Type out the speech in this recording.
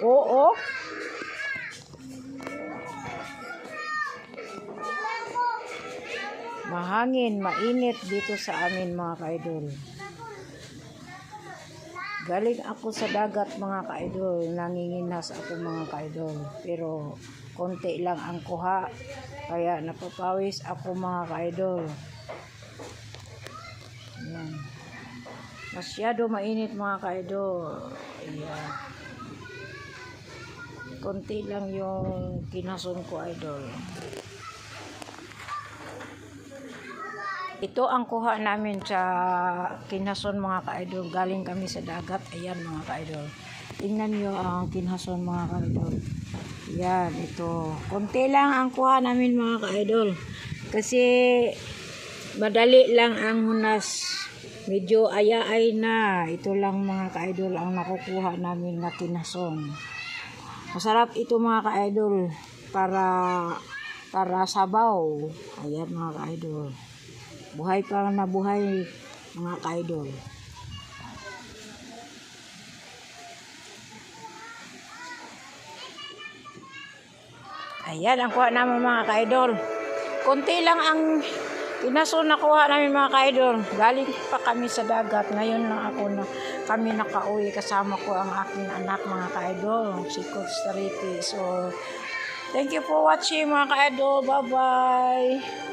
Oo. Mahangin, mainit dito sa amin mga kaidol. Galing ako sa dagat mga kaidol, nanginginas ako mga kaidol. Pero konti lang ang kuha, kaya napapawis ako mga kaidol. Ayan. Masyado mainit mga kaidol. Ayan. Konti lang yung kinason ko idol. Ito ang kuha namin sa kinason mga ka-idol. Galing kami sa dagat. Ayan mga ka-idol. Tingnan nyo ang kinason mga ka-idol. Ayan, ito. Konti lang ang kuha namin mga ka-idol. Kasi madali lang ang hunas. Medyo ayaay na. Ito lang mga ka-idol ang nakukuha namin na kinason. Masarap ito mga ka-idol para para sabaw. Ayan mga ka-idol. Buhay pa na buhay mga ka-idol. Ayan ang kuha namin mga ka-idol. Kunti lang ang Inaso na kuha namin mga ka-idol. Galing pa kami sa dagat. Ngayon lang ako na kami nakauwi. Kasama ko ang aking anak mga ka-idol. Si Coach Tariti. So, thank you for watching mga ka-idol. Bye-bye.